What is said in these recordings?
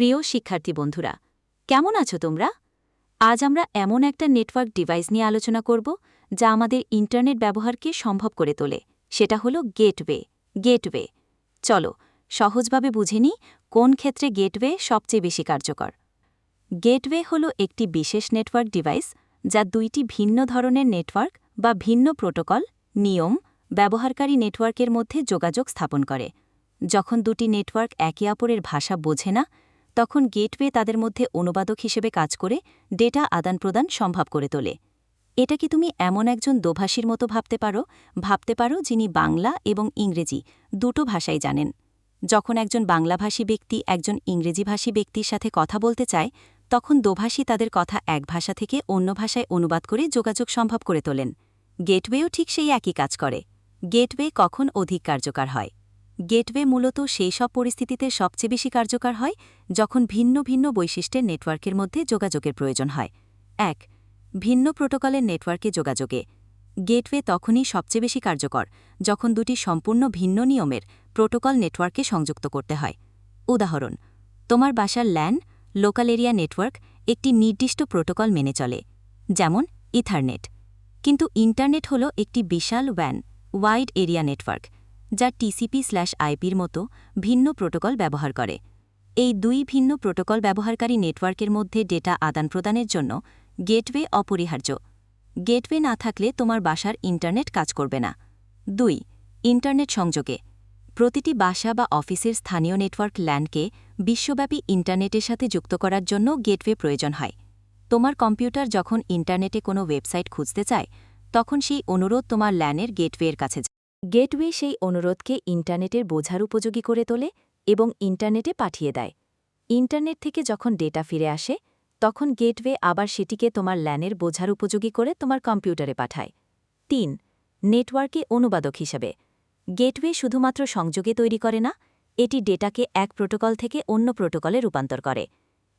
প্রিয় শিক্ষার্থী বন্ধুরা, কেমন আছো তোমরা? আজ আমরা এমন একটা নেটওয়ার্ক ডিভাইস নিয়ে আলোচনা করব যা আমাদের ইন্টারনেট ব্যবহারকে সম্ভব করে তোলে। সেটা হলো গেটওয়ে। গেটওয়ে। চলো, সহজভাবে বুঝে নিই কোন ক্ষেত্রে গেটওয়ে সবচেয়ে বেশি কার্যকর। গেটওয়ে হলো একটি বিশেষ নেটওয়ার্ক ডিভাইস যা দুইটি ভিন্ন ধরনের নেটওয়ার্ক বা ভিন্ন প্রোটোকল, নিয়ম, ব্যবহারকারী নেটওয়ার্কের মধ্যে যোগাযোগ স্থাপন করে। যখন দুটি নেটওয়ার্ক একে অপরের ভাষা বোঝে না তখন গেটওয়ে তাদের মধ্যে অনুবাদক হিসেবে কাজ করে ডেটা আদান প্রদান সম্ভব করে তোলে। এটা কি তুমি এমন একজন দোভাষীর মতো ভাবতে পারো? ভাবতে পারো যিনি বাংলা এবং ইংরেজি দুটো ভাষাই জানেন। যখন একজন বাংলাভাষী ব্যক্তি একজন ইংরেজিভাষী ব্যক্তির সাথে কথা বলতে চায়, তখন দোভাষী তাদের কথা এক ভাষা থেকে অন্য ভাষায় অনুবাদ করে যোগাযোগ সম্ভব করে তোলেন। গেটওয়েও ঠিক সেই একই কাজ করে। গেটওয়ে কখন অধিক কার্যকর হয়? গেটওয়ে মূলত সেই সব পরিস্থিতিতে সবচেয়ে বেশি কার্যকর হয় যখন ভিন্ন ভিন্ন বৈশিষ্ট্যের নেটওয়ার্কের মধ্যে যোগাযোগের প্রয়োজন হয়। এক, ভিন্ন প্রোটোকলের নেটওয়ার্কে যোগাযোগে। গেটওয়ে তখনই সবচেয়ে বেশি কার্যকর যখন দুটি সম্পূর্ণ ভিন্ন নিয়মের প্রোটোকল নেটওয়ার্কে সংযুক্ত করতে হয়। উদাহরণ, তোমার বাসার ল্যান, লোকাল এরিয়া নেটওয়ার্ক একটি নির্দিষ্ট প্রোটোকল মেনে চলে, যেমন ইথারনেট। কিন্তু ইন্টারনেট হল একটি বিশাল ওয়্যান ওয়াইড এরিয়া নেটওয়ার্ক। যা টিসিপি স্ল্যাশ আইপির মতো ভিন্ন প্রোটোকল ব্যবহার করে। এই দুই ভিন্ন প্রোটোকল ব্যবহারকারী নেটওয়ার্কের মধ্যে ডেটা আদান প্রদানের জন্য গেটওয়ে অপরিহার্য। গেটওয়ে না থাকলে তোমার বাসার ইন্টারনেট কাজ করবে না। দুই, ইন্টারনেট সংযোগে। প্রতিটি বাসা বা অফিসের স্থানীয় নেটওয়ার্ক ল্যান্ডকে বিশ্বব্যাপী ইন্টারনেটের সাথে যুক্ত করার জন্য গেটওয়ে প্রয়োজন হয়। তোমার কম্পিউটার যখন ইন্টারনেটে কোনো ওয়েবসাইট খুঁজতে চায়, তখন সেই অনুরোধ তোমার ল্যানের গেটওয়ের কাছে গেটওয়ে সেই অনুরোধকে ইন্টারনেটের বোঝার উপযোগী করে তোলে এবং ইন্টারনেটে পাঠিয়ে দেয়। ইন্টারনেট থেকে যখন ডেটা ফিরে আসে, তখন গেটওয়ে আবার সেটিকে তোমার ল্যানের বোঝার উপযোগী করে তোমার কম্পিউটারে পাঠায়। তিন, নেটওয়ার্কে অনুবাদক হিসাবে। গেটওয়ে শুধুমাত্র সংযোগে তৈরি করে না, এটি ডেটাকে এক প্রোটোকল থেকে অন্য প্রোটোকলে রূপান্তর করে।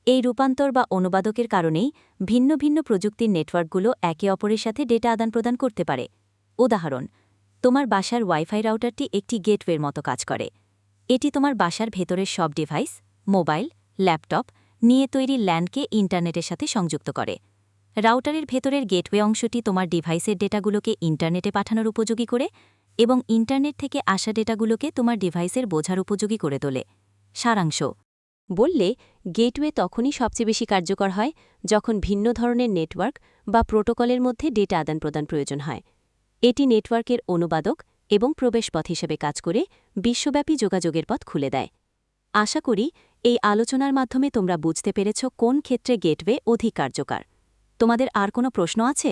এই রূপান্তর বা অনুবাদকের কারণেই ভিন্ন ভিন্ন প্রযুক্তির নেটওয়ার্কগুলো একে অপরের সাথে ডেটা আদান প্রদান করতে পারে। উদাহরণ তোমার বাসার ওয়াইফাই রাউটারটি একটি গেটওয়ের মতো কাজ করে। এটি তোমার বাসার ভেতরের সব ডিভাইস, মোবাইল, ল্যাপটপ নিয়ে তৈরি ল্যান্ডকে ইন্টারনেটের সাথে সংযুক্ত করে। রাউটারের ভেতরের গেটওয়ে অংশটি তোমার ডিভাইসের ডেটাগুলোকে ইন্টারনেটে পাঠানোর উপযোগী করে এবং ইন্টারনেট থেকে আসা ডেটাগুলোকে তোমার ডিভাইসের বোঝার উপযোগী করে তোলে। সারাংশ। বললে, গেটওয়ে তখনই সবচেয়ে বেশি কার্যকর হয় যখন ভিন্ন ধরনের নেটওয়ার্ক বা প্রোটোকলের মধ্যে ডেটা আদান প্রদান প্রয়োজন হয়। এটি নেটওয়ার্কের অনুবাদক এবং প্রবেশপথ হিসেবে কাজ করে বিশ্বব্যাপী যোগাযোগের পথ খুলে দেয়। আশা করি এই আলোচনার মাধ্যমে তোমরা বুঝতে পেরেছ কোন ক্ষেত্রে গেটওয়ে অধিক কার্যকর। তোমাদের আর কোনো প্রশ্ন আছে?